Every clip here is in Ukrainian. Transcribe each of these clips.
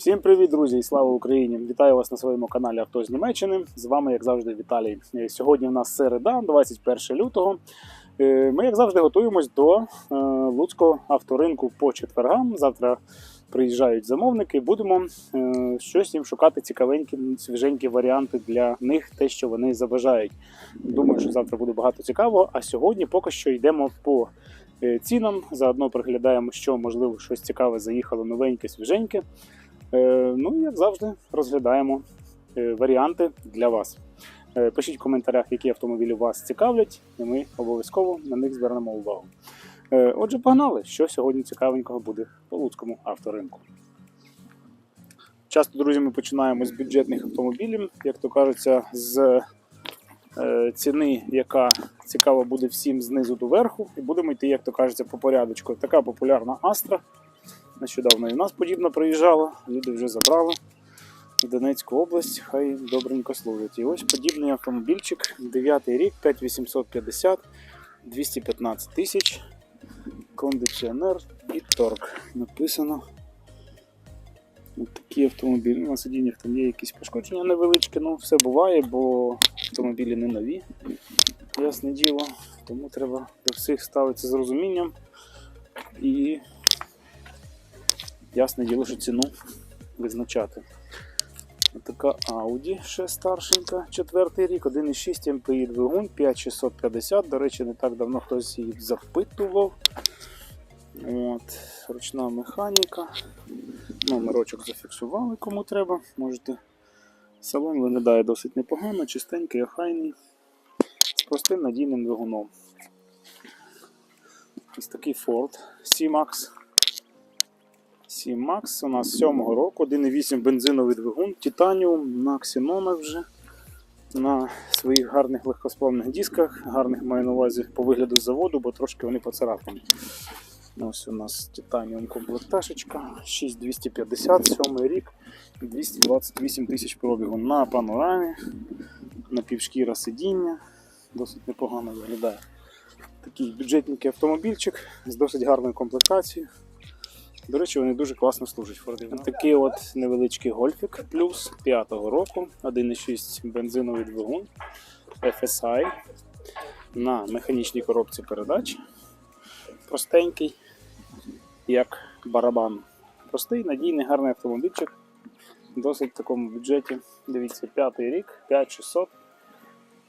Всім привіт, друзі, і слава Україні! Вітаю вас на своєму каналі Авто з Німеччини. З вами, як завжди, Віталій. Е, Сьогодні в нас середа, 21 лютого. Е, Ми, як завжди, готуємось до е, Луцького авторинку по четвергам. Завтра приїжджають замовники. Будемо щось їм шукати цікавенькі, свіженькі варіанти для них, те, що вони забажають. Думаю, що завтра буде багато цікавого. А сьогодні поки що йдемо по цінам. Заодно приглядаємо, що можливо щось цікаве заїхало новеньке, свіженьке. Е, Ну як завжди, розглядаємо е, варіанти для вас. Е, Пишіть в коментарях, які автомобілі вас цікавлять, і ми обов'язково на них звернемо увагу. Отже, погнали, що сьогодні цікавенького буде по луцькому авторинку. Часто, друзі, ми починаємо з бюджетних автомобілів, як то кажеться, з ціни, яка цікава буде всім знизу до верху, і будемо йти, як то кажеться, по порядочку. Така популярна Астра. Нещодавно і в нас подібно приїжджала, люди вже забрали в Донецьку область, хай добренько служить. І ось подібний автомобільчик, 9 рік, 5850, 215 тисяч, кондиціонер і торг. Написано. Ось такі автомобілі. На сидіннях там є якісь пошкодження невеличкі, ну все буває, бо автомобілі не нові, ясне діло. Тому треба до всіх ставитися з розумінням і ясне діло, що ціну визначати. Така Audi ще старшенька, четвертий рік, 1,6 МПІ двигун, 5650. До речі, не так давно хтось її запитував. От, ручна механіка. Номерочок зафіксували, кому треба. Можете. Салон виглядає досить непогано, чистенький, охайний, з простим надійним двигуном. Ось такий Ford C-Max. C-Max у нас 7-го року, 1,8 бензиновий двигун, титаніум на ксенонах вже. На своїх гарних легкосплавних дисках, гарних маю на увазі по вигляду заводу, бо трошки вони поцарапані. Ось у нас титаніум комплекташечка, 6250, 7 рік, 228 тисяч пробігу на панорамі, напівшкіра сидіння, досить непогано виглядає. Такий бюджетненький автомобільчик з досить гарною комплектацією. До речі, вони дуже класно служать Форди. Такий от невеличкий гольфік плюс 5-го року, 1,6 бензиновий двигун FSI на механічній коробці передач. Простенький, як барабан. Простий, надійний, гарний автомобільчик. Досить в такому бюджеті. Дивіться, п'ятий рік, 5600.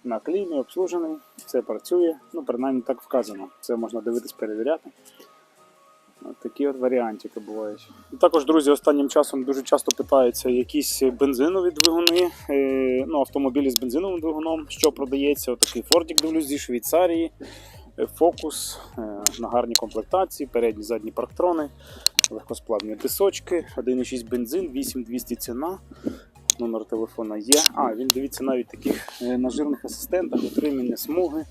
На клімі обслужений, все працює. Ну, принаймні так вказано. Це можна дивитись, перевіряти. Такі от варіантики бувають. Також, друзі, останнім часом дуже часто питаються якісь бензинові двигуни, е, ну, автомобілі з бензиновим двигуном, що продається. Отакий Фордік, дивлюсь, зі Швейцарії, е, Фокус е, на гарній комплектації, передні задні парктрони, легкосплавні дисочки, 1,6 бензин, 8200 ціна. Номер телефона є. А, він дивіться навіть таких на жирних асистентах, отримання смуги.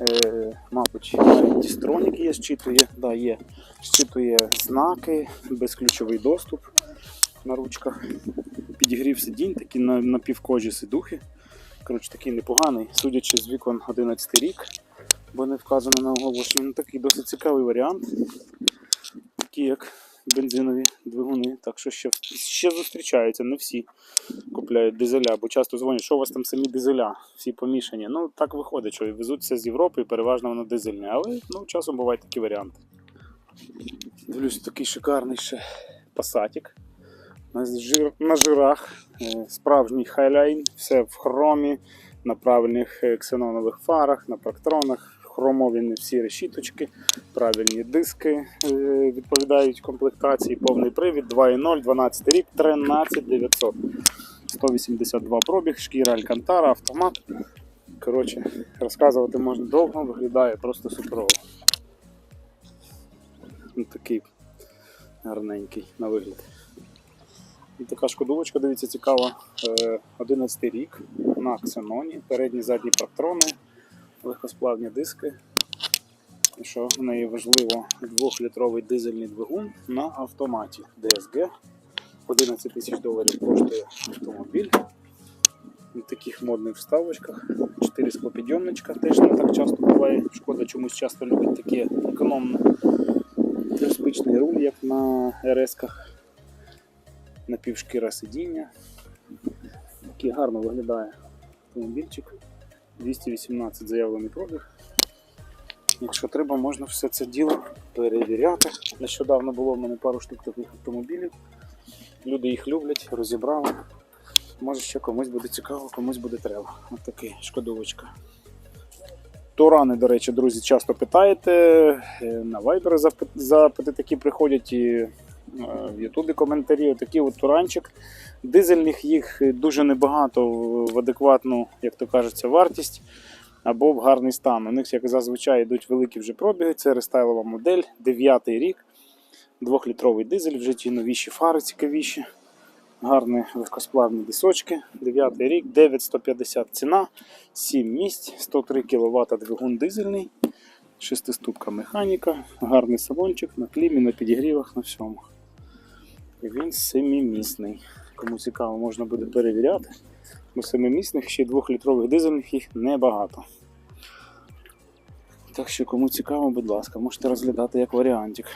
Е, мабуть, дістронік є, щитує, да, є. щитує знаки, безключовий доступ на ручках. Підігрів сидінь, такі на, на півкожі сидухи. Коротше, такий непоганий, судячи з вікон 11 рік, бо не вказано на оголошенні. Ну, такий досить цікавий варіант. Такі як бензинові двигуни. Так що ще, ще зустрічаються, не всі купляють дизеля, бо часто дзвонять, що у вас там самі дизеля, всі помішані. Ну так виходить, що везуться з Європи, переважно воно дизельне, але ну, часом бувають такі варіанти. Дивлюсь, такий шикарний ще пасатік. На, жир, на жирах, е, справжній хайлайн, все в хромі, на правильних е, ксенонових фарах, на парктронах, хромові всі решіточки, правильні диски е, відповідають комплектації, повний привід 2.0, 12 рік, 13900. 182 пробіг, шкіра Алькантара, автомат. Коротше, розказувати можна довго, виглядає просто суперово. Ось такий гарненький на вигляд. І така шкодувочка, дивіться, цікава. Е, 11 рік на ксеноні, передні задні парктрони, легкосплавні диски. І що в неї важливо, 2-літровий дизельний двигун на автоматі DSG. 11 тисяч доларів коштує автомобіль. На таких модних вставочках. 4 склопідйомничка теж не так часто буває. Шкода чомусь часто любить таке економне. Теж руль, як на РС-ках. напівшкіра сидіння. Такий гарно виглядає автомобільчик. 218 заявлений пробіг. Якщо треба, можна все це діло перевіряти. Нещодавно було в мене пару штук таких автомобілів. Люди їх люблять, розібрали. Може ще комусь буде цікаво, комусь буде треба. Ось такий шкодовочка. Турани, до речі, друзі, часто питаєте. е, На Viber запити такі приходять і в Ютубі коментарі. Отакий от туранчик. Дизельних їх дуже небагато в- адекватну, як то кажеться, вартість або в гарний стан. У них, як зазвичай, йдуть великі вже пробіги. Це рестайлова модель, 9 рік, 2-літровий дизель, вже ті новіші фари цікавіші. Гарні легкосплавні дисочки. 9 рік, 9150 ціна, 7 місць, 103 кВт двигун дизельний, шестиступка механіка, гарний салончик на клімі, на підігрівах, на всьому. І він семимісний. Кому цікаво, можна буде перевіряти. Бо семимісних ще 2-літрових дизельних їх небагато. Так що, кому цікаво, будь ласка, можете розглядати як варіантик.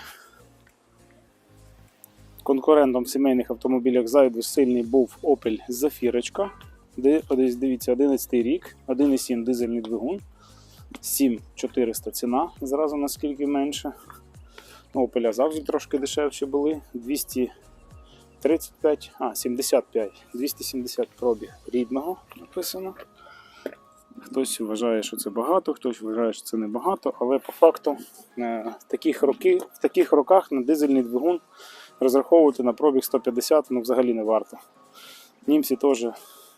Конкурентом в сімейних автомобілях зайду сильний був Opel Zafirочка. Дивіться, 11 рік, 1,7 дизельний двигун, 7400 ціна, зразу наскільки менше. Opel завжди трошки дешевші були. 235, а, 75, 270 пробіг рідного написано. Хтось вважає, що це багато, хтось вважає, що це небагато, але по факту е, в таких, роки, в таких роках на дизельний двигун розраховувати на пробіг 150 ну, взагалі не варто. Німці теж,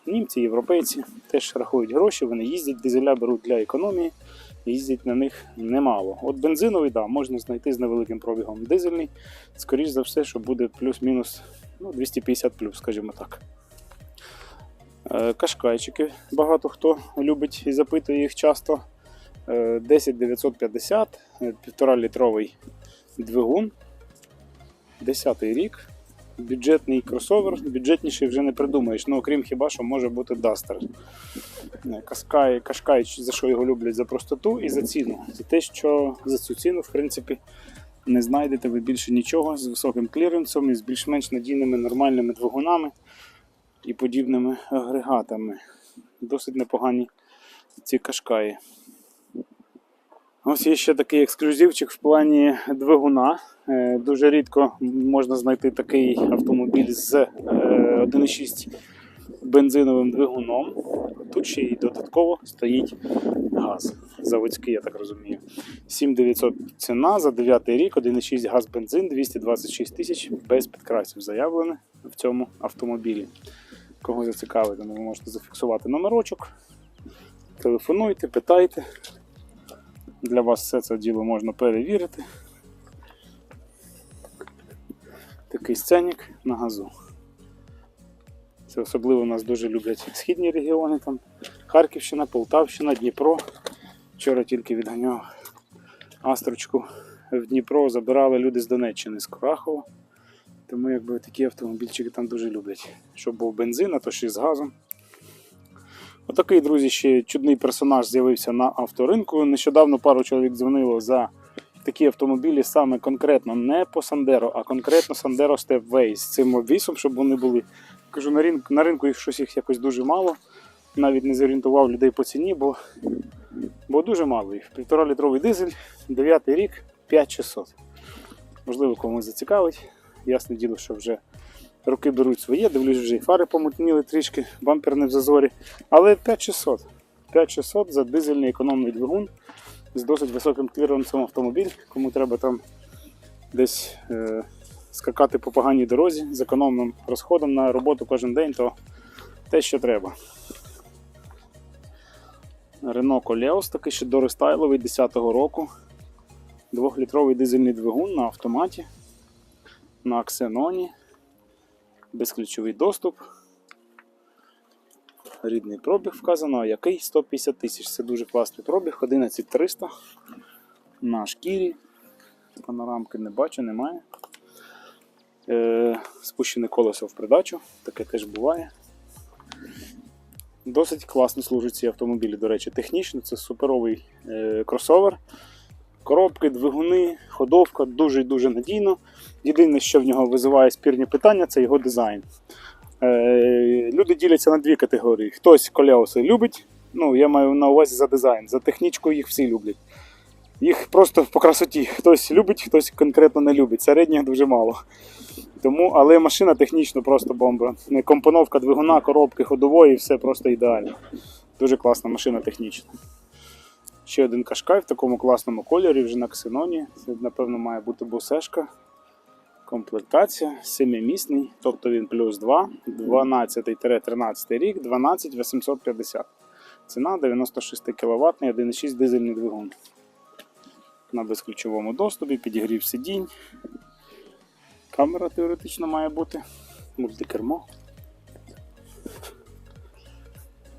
німці, європейці теж рахують гроші, вони їздять, дизеля беруть для економії, їздять на них немало. От бензиновий, да, можна знайти з невеликим пробігом. Дизельний, скоріш за все, що буде плюс-мінус ну, 250 плюс, скажімо так. Е, Кашкайчики багато хто любить і запитує їх часто. Е, 10950, 1,5 літровий двигун. 10 рік. Бюджетний кросовер, бюджетніший вже не придумаєш. Ну, окрім хіба що може бути Duster. Кашкай, Кашкай, за що його люблять за простоту і за ціну. За те, що за цю ціну, в принципі, не знайдете ви більше нічого з високим кліренсом і з більш-менш надійними нормальними двигунами і подібними агрегатами. Досить непогані ці кашкаї. Ось є ще такий ексклюзивчик в плані двигуна. Е, Дуже рідко можна знайти такий автомобіль з е, 1,6 бензиновим двигуном. Тут ще й додатково стоїть газ. Заводський, я так розумію. 7900 ціна за 9 рік, 1,6 газ бензин, 226 тисяч без підкрасів заявлене в цьому автомобілі. Кого зацікавить, ви можете зафіксувати номерочок. Телефонуйте, питайте. Для вас все це діло можна перевірити. Такий сценік на газу. Це особливо нас дуже люблять східні регіони, там Харківщина, Полтавщина, Дніпро. Вчора тільки відганяв Астрочку в Дніпро, забирали люди з Донеччини, з Курахова. Тому якби такі автомобільчики там дуже люблять. Щоб був бензин, а то ще й з газом. Отакий, друзі, ще чудний персонаж з'явився на авторинку. Нещодавно пару чоловік дзвонило за такі автомобілі саме конкретно, не по Сандеро, а конкретно Сандеро Stepway з цим обвісом, щоб вони були. Кажу, на ринку, на ринку їх щось їх якось дуже мало. Навіть не зорієнтував людей по ціні, бо, бо дуже мало їх. Півтора дизель, 9 рік, 5600. Можливо, комусь зацікавить. Ясне діло, що вже роки беруть своє, дивлюсь, вже і фари помутніли трішки, бампер не в зазорі. Але 5600. 5600 за дизельний економний двигун з досить високим кліренсом автомобіль. Кому треба там десь е, скакати по поганій дорозі з економним розходом на роботу кожен день, то те, що треба. Renault Koleos такий ще дорестайловий 10-го року. Двохлітровий дизельний двигун на автоматі, на ксеноні, безключовий доступ. Рідний пробіг вказано, який 150 тисяч. Це дуже класний пробіг, 11300 на шкірі. Панорамки не бачу, немає. Е, спущене колесо в придачу, таке теж буває. Досить класно служать ці автомобілі, до речі, технічно. Це суперовий е, кросовер. Коробки, двигуни, ходовка дуже і дуже надійно. Єдине, що в нього визиває спірні питання, це його дизайн. Е, люди діляться на дві категорії. Хтось колеоси любить, ну я маю на увазі за дизайн, за технічку їх всі люблять. Їх просто по красоті. Хтось любить, хтось конкретно не любить. Середніх дуже мало. Тому, але машина технічно просто бомба. Компоновка двигуна, коробки, ходової, все просто ідеально. Дуже класна машина технічна. Ще один кашкай в такому класному кольорі, вже на ксеноні. Це, напевно, має бути бусешка. Комплектація, семимісний, тобто він плюс 2, 12-13 рік, 12 850. Ціна 96 кВт, 1,6 дизельний двигун. На безключовому доступі, підігрів сидінь. Камера теоретично має бути. Мультикермо.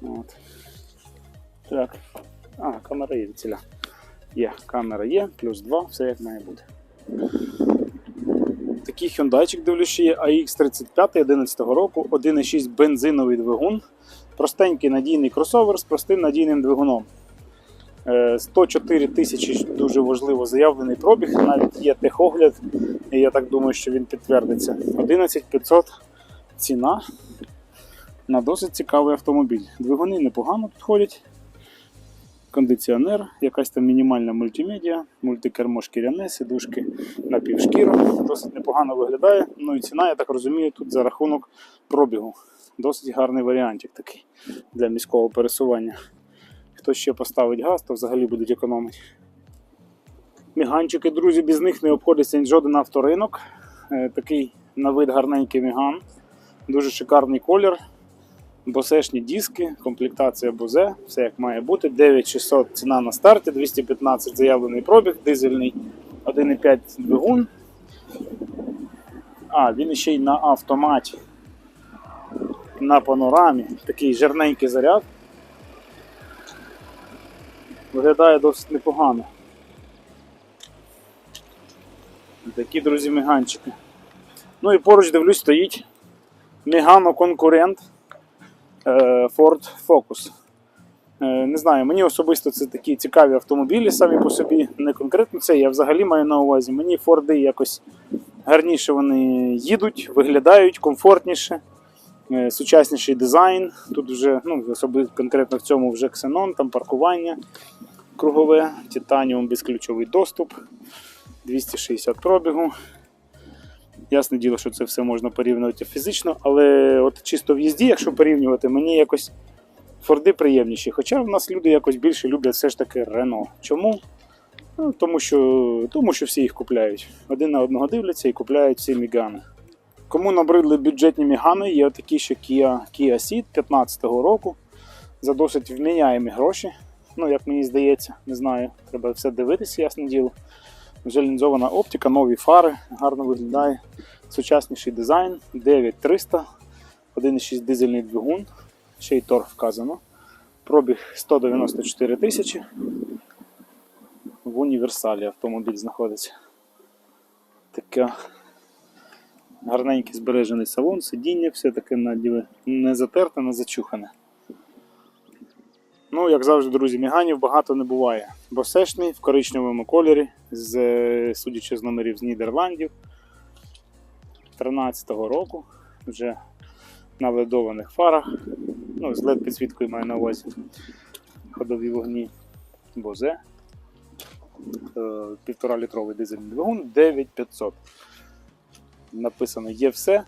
От. Так. А, камера є ціля. Є, камера є, плюс 2, все як має бути. Такий хюндайчик дивлюсь, що є AX35 11 року, 1,6 бензиновий двигун. Простенький надійний кросовер з простим надійним двигуном. Е, 104 тисячі дуже важливо заявлений пробіг, навіть є техогляд, і я так думаю, що він підтвердиться. 11500 ціна на досить цікавий автомобіль. Двигуни непогано підходять. Кондиціонер, якась там мінімальна мультимедіа, мультикермо шкіряне, сидушки напівшкіра. Досить непогано виглядає. Ну і ціна, я так розумію, тут за рахунок пробігу. Досить гарний варіантик такий для міського пересування. Хто ще поставить газ, то взагалі будуть економити. Міганчики, друзі, без них не обходиться жоден авторинок. Е, Такий на вид гарненький міган. Дуже шикарний колір. Босешні диски, комплектація Бозе, все як має бути. 9600 ціна на старті, 215 заявлений пробіг, дизельний 1,5 двигун. А, він ще й на автоматі. На панорамі. Такий жирненький заряд. Виглядає досить непогано. Такі, друзі, міганчики. Ну і поруч дивлюсь, стоїть Мегано конкурент Ford Focus. Е, Не знаю, мені особисто це такі цікаві автомобілі самі по собі, не конкретно це. Я взагалі маю на увазі. Мені Форди якось гарніше вони їдуть, виглядають комфортніше, е, сучасніший дизайн. Тут вже ну, особисто конкретно в цьому вже ксенон, там паркування кругове, титаніум безключовий доступ, 260 пробігу. Ясне діло, що це все можна порівнювати фізично, але от чисто в їзді, якщо порівнювати, мені якось Форди приємніші. Хоча в нас люди якось більше люблять все ж таки Рено. Чому? Ну, тому, що, тому що всі їх купляють. Один на одного дивляться і купляють всі мігани. Кому набридли бюджетні мігани, є такі, що Kia, Kia Ceed 15-го року за досить вміняємі гроші. Ну, як мені здається, не знаю, треба все дивитися, ясне діло. Вже лінзована оптика, нові фари, гарно виглядає. Сучасніший дизайн, 9300, 1,6 дизельний двигун, ще й торг вказано. Пробіг 194 тисячі. В універсалі автомобіль знаходиться. Таке гарненький збережений салон, сидіння, все таке не затерте, не зачухане. Ну, як завжди, друзі, міганів багато не буває. Босешний в коричневому кольорі, з, судячи з номерів з Нідерландів 13-го року, вже на ледованих фарах. Ну, з led підсвіткою маю на увазі. Ходові вогні Бозе. Е, Півтора літровий дизельний двигун 9500. Написано є все.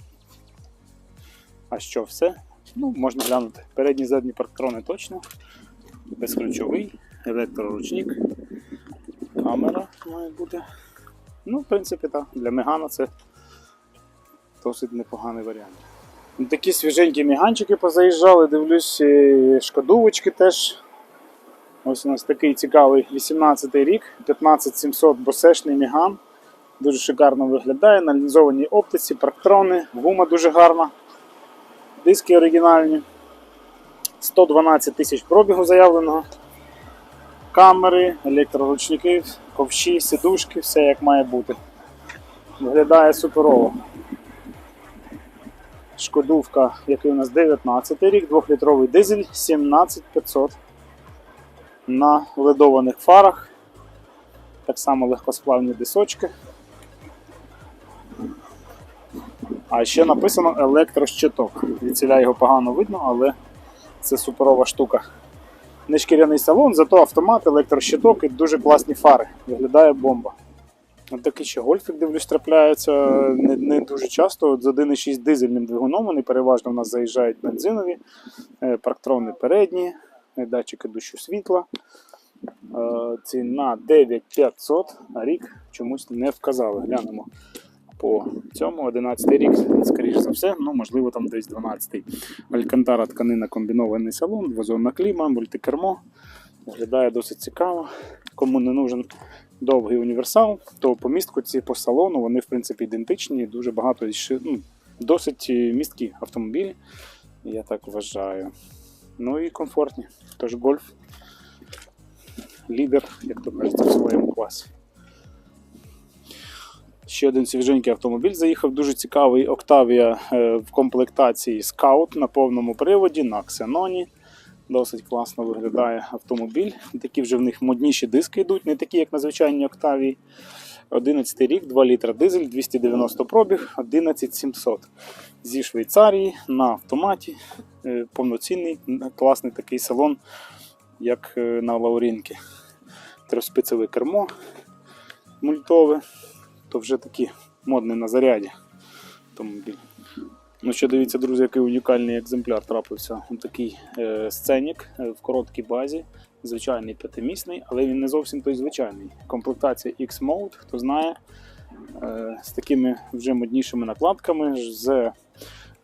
А що все? Ну, можна глянути. Передні задні парктрони точно безключовий, електроручник, камера має бути. Ну, в принципі, так, для Мегана це досить непоганий варіант. Ну, Такі свіженькі міганчики позаїжджали, дивлюсь, шкодувочки теж. Ось у нас такий цікавий 18 й рік, 15700 босешний міган. Дуже шикарно виглядає, на лінзованій оптиці, парктрони, гума дуже гарна, диски оригінальні. 112 тисяч пробігу заявленого. Камери, електроручники, ковші, сидушки, все як має бути. Виглядає суперово. Шкодувка, який у нас 19 рік, 2-літровий дизель 17500 на ледованих фарах. Так само легкосплавні дисочки. А ще написано електрощиток. Відціля його погано видно, але це суперова штука. Не шкіряний салон, зато автомат, електрощиток і дуже класні фари. Виглядає бомба. От такий ще гольфік, дивлюсь, трапляється не, не дуже часто. От з 1,6 дизельним двигуном вони переважно в нас заїжджають бензинові, е, парктрони передні, е, датчики дощу світла. Е, Ціна 9500, а рік чомусь не вказали. Глянемо по цьому 11 рік, скоріш за все, ну можливо там десь 12-й. Алькантара тканина комбінований салон, двозонна кліма, мультикермо. Виглядає досить цікаво. Кому не нужен довгий універсал, то по місткоці, по салону вони в принципі ідентичні, дуже багато ну, досить місткі автомобілі, я так вважаю. Ну і комфортні. Тож гольф лідер, як то кажеться, в своєму класі. Ще один свіженький автомобіль заїхав, дуже цікавий Octavia е, в комплектації Scout на повному приводі на Xenon. Досить класно виглядає автомобіль. Такі вже в них модніші диски йдуть, не такі, як на звичайній Octavia. 11 рік, 2 літра дизель, 290 пробіг, 11700. Зі Швейцарії на автоматі. Е, Повноцінний, класний такий салон, як е, на Лаурінки. Трьохспицеве кермо мультове, то вже такі модний на заряді автомобіль. Ну що дивіться, друзі, який унікальний екземпляр трапився. Ось такий е, сценік е, в короткій базі, звичайний п'ятимісний, але він не зовсім той звичайний. Комплектація X-Mode, хто знає, е, з такими вже моднішими накладками, з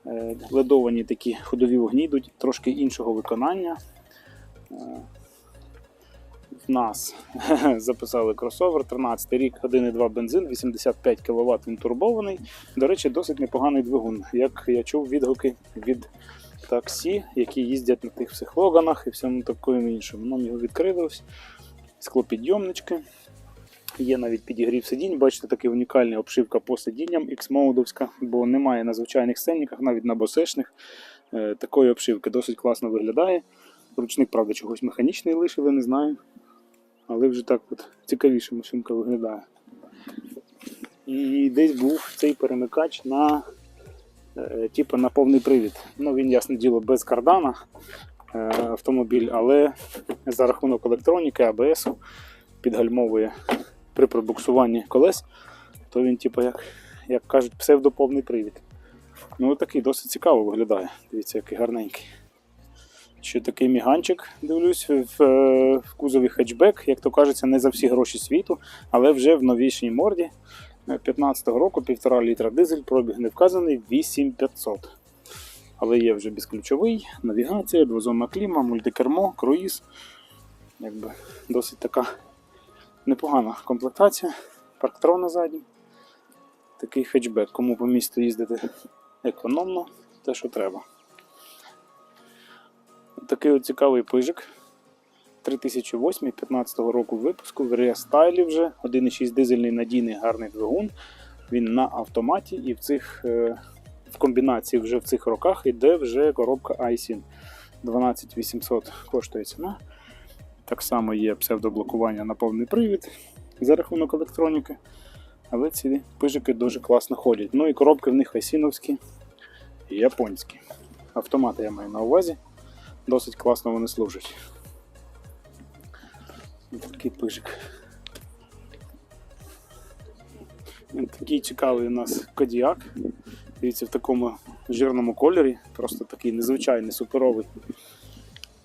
е, ледовані такі ходові вогні йдуть трошки іншого виконання. Е, нас записали кросовер, 13 рік, 1,2 бензин, 85 кВт він турбований. До речі, досить непоганий двигун. Як я чув відгуки від таксі, які їздять на тих всіх логанах і всьому такому іншому. Нам його відкрили. Склопідйомнички. Є навіть підігрів сидінь, бачите, така унікальна обшивка по сидінням X-Mode, бо немає на звичайних сценниках, навіть на босешних е, такої обшивки. Досить класно виглядає. Ручник, правда, чогось механічний лишили, не знаю. Але вже так от цікавіше машинка виглядає. І десь був цей перемикач на е, типу на повний привід. Ну він, ясне діло, без кардана е, автомобіль, але за рахунок електроніки, АБС підгальмовує при пробуксуванні колес, то він, типу, як, як кажуть, псевдоповний привід. Ну такий досить цікаво виглядає. Дивіться, який гарненький. Ще такий міганчик, дивлюсь, в, е, в кузові хетчбек, як то кажеться, не за всі гроші світу, але вже в новішній морді 15-го року, 1,5 літра дизель, пробіг не вказаний 8500. Але є вже безключовий, навігація, двозонна кліма, мультикермо, круїз. Якби досить така непогана комплектація. Парктрон задній. Такий хетчбек. Кому по місту їздити економно, те, що треба. Такий от цікавий пижик. 3008 15 року випуску в рестайлі вже 1,6 дизельний надійний гарний двигун. Він на автоматі і в цих е, в комбінації вже в цих роках йде вже коробка iSIN 12800 коштує ціна. Так само є псевдоблокування на повний привід за рахунок електроніки. Але ці пижики дуже класно ходять. Ну і коробки в них айсіновські і японські. Автомати я маю на увазі. Досить класно вони служать. Такий пижик. Такий цікавий у нас кодіак. Дивіться, в такому жирному кольорі, просто такий незвичайний, суперовий.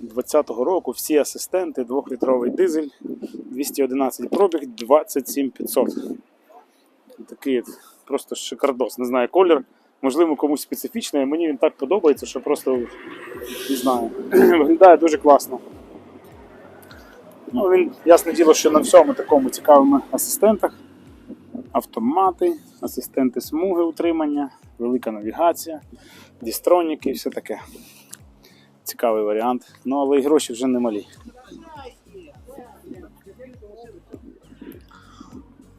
20-го року всі асистенти, 2-літровий дизель, 211 пробіг, 27500. Такий просто шикардос. Не знаю колір. Можливо, комусь специфічний, а мені він так подобається, що просто не знаю. Виглядає дуже класно. Ну, він, ясне діло, що на всьому такому цікавому асистентах. Автомати, асистенти смуги утримання, велика навігація, дістроніки і все таке. Цікавий варіант. Ну, але і гроші вже немалі.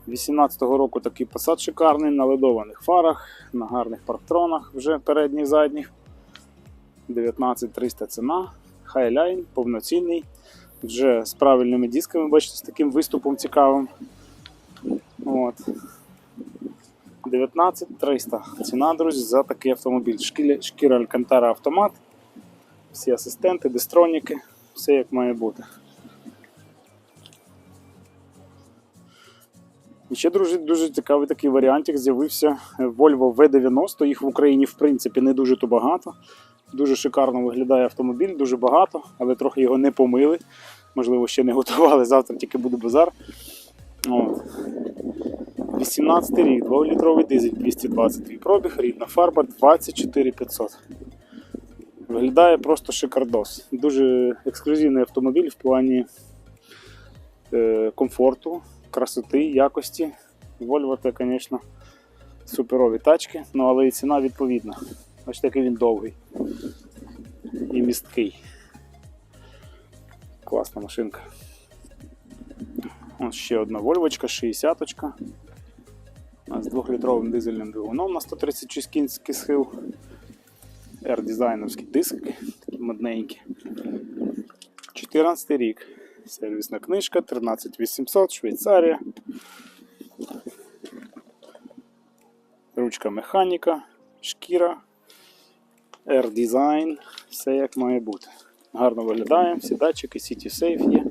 18-го року такий посад шикарний на ледованих фарах, на гарних парктронах вже передніх задніх. 19300 ціна, хайлайн, повноцінний, вже з правильними дисками, бачите, з таким виступом цікавим. От. 19 300. Ціна, друзі, за такий автомобіль. Шкіля, шкіра Алькантара автомат. Всі асистенти, дистроніки, все як має бути. І ще дуже, дуже цікавий такий варіантик з'явився Volvo V90. Їх в Україні в принципі не дуже то багато. Дуже шикарно виглядає автомобіль, дуже багато, але трохи його не помили. Можливо, ще не готували. Завтра тільки буде базар. От. 18 рік, 2-літровий дизель 220 твій пробіг, рідна фарба 24 500. Виглядає просто шикардос. Дуже ексклюзивний автомобіль в плані е, комфорту, красоти, якості. Volvo це, звісно, суперові тачки, ну але і ціна відповідна. Ось такий він довгий і місткий. Класна машинка. Ось ще одна Вольвочка, 60-очка. З 2-літровим дизельним двигуном на 136 кінський схил. R-дизайновські диски, такі модненькі. 14 рік. Сервісна книжка 13800, Швейцарія. Ручка механіка, шкіра, R-дизайн, все як має бути. Гарно виглядає, всі датчики, City Safe є.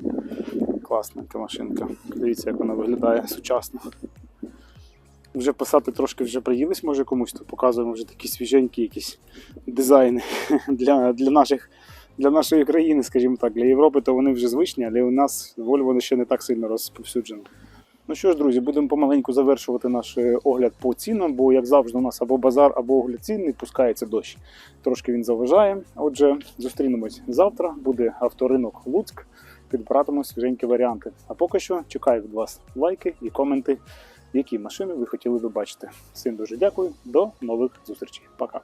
Класна така машинка. Дивіться, як вона виглядає сучасно. Вже писати трошки вже приїлись, може комусь, то показуємо вже такі свіженькі якісь дизайни для, для, наших, для нашої країни, скажімо так, для Європи, то вони вже звичні, але у нас Volvo ще не так сильно розповсюджено. Ну що ж, друзі, будемо помаленьку завершувати наш е, огляд по цінам, бо, як завжди, у нас або базар, або огляд цін, пускається дощ. Трошки він заважає. Отже, зустрінемось завтра. Буде авторинок Луцьк. Підбиратимемо свіженькі варіанти. А поки що чекаю від вас лайки і коменти, які машини ви хотіли би бачити. Всім дуже дякую. До нових зустрічей. Пока.